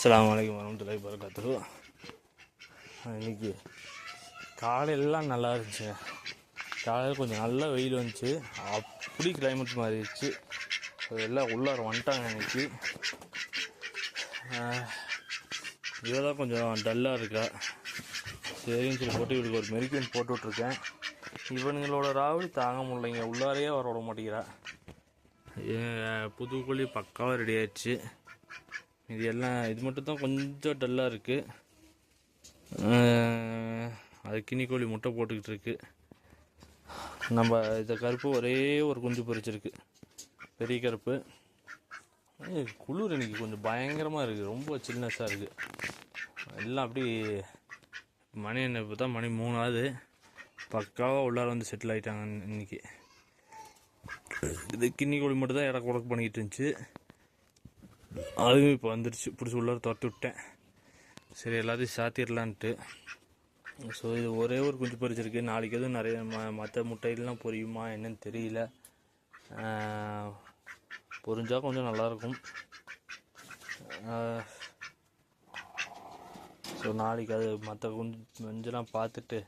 அஸ்லாம் வலைக்கம் வரமத்துல்லாஹி வரகாத்துஹு இன்னைக்கு காலையிலலாம் நல்லா இருந்துச்சுங்க காலையில் கொஞ்சம் நல்ல வெயில் வந்துச்சு. அப்படி கிளைமேட் மாறிடுச்சு. எல்லாம் உள்ளார வந்துட்டாங்க இன்னைக்கு. இவதான் கொஞ்சம் டல்லாக இருக்கா. சரின்னு சொல்லி போட்டு இவளுக்கு ஒரு மெரிக்கன் போட்டு விட்ருக்கேன் இவனுங்களோட ராவடி தாங்க முடியலைங்க உள்ளாரையே வர விட மாட்டேங்கிறா. புதுக்குழி பக்காவாக ரெடி ஆயிடுச்சு. இது எல்லாம் இது மட்டும் தான் கொஞ்சம் டல்லாக இருக்குது அது கினி கோழி முட்டை போட்டுக்கிட்டு இருக்கு. நம்ம இந்த கருப்பு ஒரே ஒரு குஞ்சு பொறிச்சிருக்கு பெரிய கருப்பு. குளிர் இன்னைக்கு கொஞ்சம் பயங்கரமாக இருக்குது ரொம்ப சில்னஸாக இருக்குது எல்லாம் அப்படி மணி என்ன இப்போ தான் மணி மூணாவது பக்காவாக உள்ளார வந்து செட்டில் ஆகிட்டாங்க இன்னைக்கு. இது கிண்ணி கோழி மட்டும் தான் இடம் குடக்கு பண்ணிக்கிட்டு இருந்துச்சு. அதுவும் இப்போ வந்துடுச்சு பிடிச்சி உள்ளார துரத்து விட்டேன். சரி எல்லாத்தையும் சாத்திடலான்ட்டு ஸோ இது ஒரே ஒரு குஞ்சு பொரிச்சிருக்கு நாளைக்கு எதுவும் நிறைய ம மற்ற முட்டைகள்லாம் பொரியுமா என்னன்னு தெரியல. பொரிஞ்சால் கொஞ்சம் நல்லாயிருக்கும். ஸோ நாளைக்கு அது மற்ற குஞ்சு குஞ்செல்லாம் பார்த்துட்டு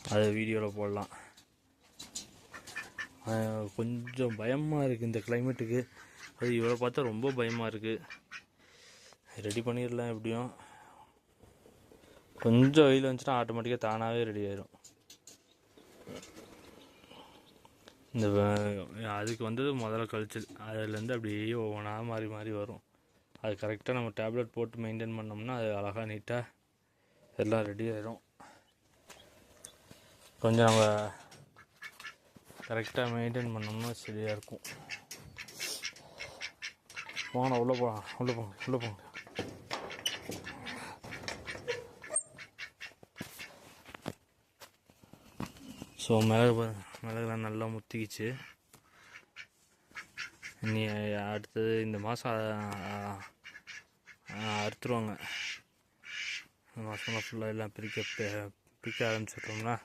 அதை வீடியோவில் போடலாம். கொஞ்சம் பயமாக இருக்குது இந்த கிளைமேட்டுக்கு அது இவ்வளோ பார்த்தா ரொம்ப பயமாக இருக்குது ரெடி பண்ணிடலாம் எப்படியும். கொஞ்சம் வெயில் வந்துச்சுன்னா ஆட்டோமேட்டிக்காக தானாகவே ரெடி ஆயிரும். இந்த அதுக்கு வந்தது முதல்ல கழிச்சல். அதுலேருந்து அப்படியே ஒவ்வொன்றா மாறி மாறி வரும். அது கரெக்டாக நம்ம டேப்லெட் போட்டு மெயின்டைன் பண்ணோம்னா அது அழகாக நீட்டாக எல்லாம் ரெடி ஆயிரும். கொஞ்சம் நம்ம கரெக்டாக மெயின்டைன் பண்ணோம்னா சரியாக இருக்கும். போங்கண்ணா உள்ளே போகலாம் உள்ளே போங்க உள்ளே போங்க ஸோ மிளகு மிளகுலாம் நல்லா முத்திக்கிச்சு. இனி அடுத்தது இந்த மாதம் அறுத்துருவாங்க. இந்த மாதம்லாம் ஃபுல்லாக எல்லாம் பிரிக்க பிரிக்க ஆரம்பிச்சிட்டோம்னா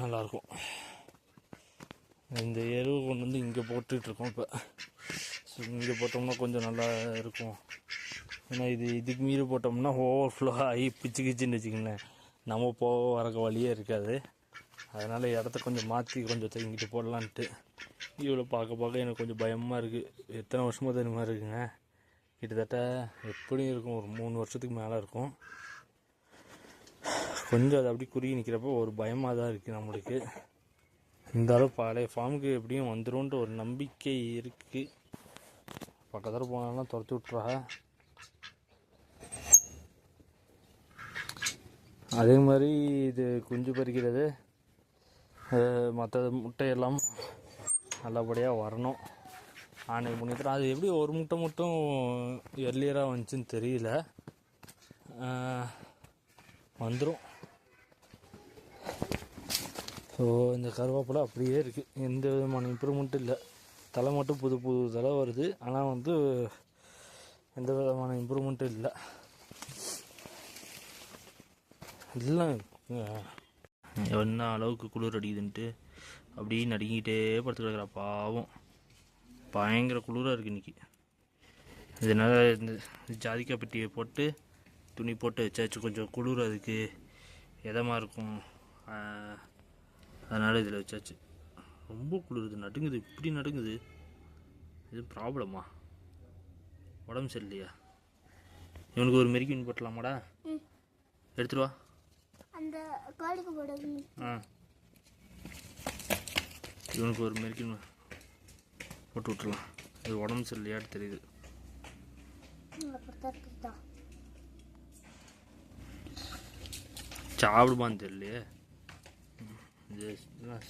நல்லாயிருக்கும். இந்த எருவு கொண்டு வந்து இங்கே போட்டுட்ருக்கோம் இப்போ. ஸோ இங்கே போட்டோம்னா கொஞ்சம் நல்லா இருக்கும். ஏன்னா இது இதுக்கு மீறி போட்டோம்னா ஓவர் ஃப்ளோ ஆகி பிச்சு கிச்சுன்னு வச்சுக்கோங்களேன். நம்ம போக வரக்க வழியே இருக்காது. அதனால் இடத்த கொஞ்சம் மாற்றி கொஞ்சம் இங்கிட்டு போடலான்ட்டு. இவ்வளோ பார்க்க பார்க்க எனக்கு கொஞ்சம் பயமாக இருக்குது எத்தனை வருஷமாக தெரியுமா இருக்குங்க? கிட்டத்தட்ட எப்படியும் இருக்கும். ஒரு மூணு வருஷத்துக்கு மேலே இருக்கும். கொஞ்சம் அது அப்படி குறுகி நிற்கிறப்போ ஒரு பயமாக தான் இருக்குது நம்மளுக்கு. இருந்தாலும் பழைய ஃபார்முக்கு எப்படியும் வந்துடும்ன்ற ஒரு நம்பிக்கை இருக்குது பக்கத்தில் போனாலும் துரத்தி விட்றாங்க அதே மாதிரி இது குஞ்சு பறிக்கிறது. மற்ற முட்டையெல்லாம் நல்லபடியாக வரணும். ஆணை முன்னிட்டு அது எப்படி ஒரு முட்டை மட்டும் எர்லியராக வந்துச்சுன்னு தெரியல. வந்துடும் ஸோ இந்த கருவேப்பிலை அப்படியே இருக்குது எந்த விதமான இம்ப்ரூவ்மெண்ட்டும் இல்லை. தலை மட்டும் புது புது தலை வருது. ஆனால் வந்து எந்த விதமான இம்ப்ரூவ்மெண்ட்டும் இல்லை. இல்லை என்ன அளவுக்கு குளிர் அடிக்குதுன்ட்டு அப்படியே நடுங்கிட்டே படுத்து கிடக்குறா பாவம். பயங்கர குளிராக இருக்குது இன்னைக்கு. இதனால் இந்த ஜாதிக்காய் பெட்டியை போட்டு துணி போட்டு வச்சாச்சு. கொஞ்சம் குளிர் அதுக்கு. இதமாக இருக்கும்? அதனால் இதில் வச்சாச்சு. ரொம்ப குளிருது. நடுங்குது. இப்படி நடுங்குது. இது ப்ராப்ளமா? உடம்பு சரியில்லையா? இவனுக்கு ஒரு மெரிக்கின் போட்டலாமாடா? எடுத்துட்டு வா. அந்த கோழிக்கு போடுறது ஆ. இவனுக்கு ஒரு மெரிக்கின் போட்டு விட்டுலாம் இது உடம்பு சரியில்லையாட்டு தெரியுது. சாப்பிடுமான்னு தெரியலையே.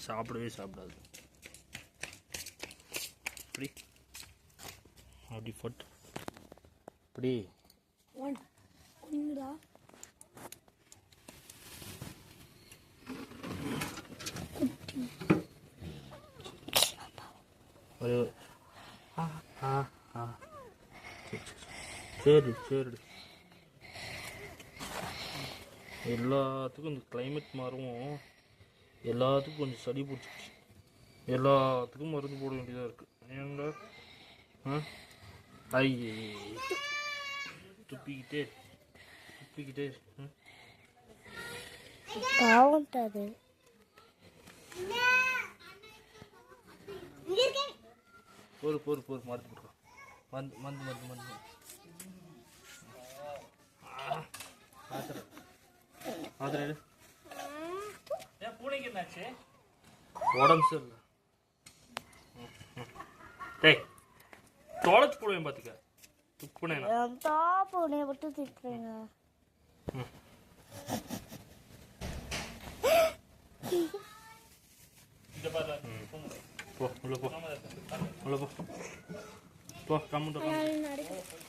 சாப்பிடவே சாப்பிடாது. அப்படி அப்படி ஒன். ஒன்றுடா ஒரு ஆ ஆ ஆ. சரி சரி எல்லாத்துக்கும் இந்த climate மாறவும் எல்லாத்துக்கும் கொஞ்சம் சளி பிடிச்சிச்சு எல்லாத்துக்கும் மருந்து போட வேண்டியதாக இருக்குது ஏங்க ஐயே துப்பிக்கிட்டே. துப்பிக்கிட்டே. ம் கவுண்ட் அது போரு போரு போரு. மருந்து போட்டுக்கோ. மருந்து மருந்து மருந்து மருந்து. மாத்திரை மாத்திரை பூனைக்கு என்னாச்சு? உடம்பு சரியில்லை. ம், ம். டேய் தொலைச்சு போடுவேன் பார்த்துக்க துப்புனே என் தாப்பு உன்னைய மட்டும் திட்டுறீங்க. போ உள்ள போ. உள்ள போ. போ நான் நடக்க.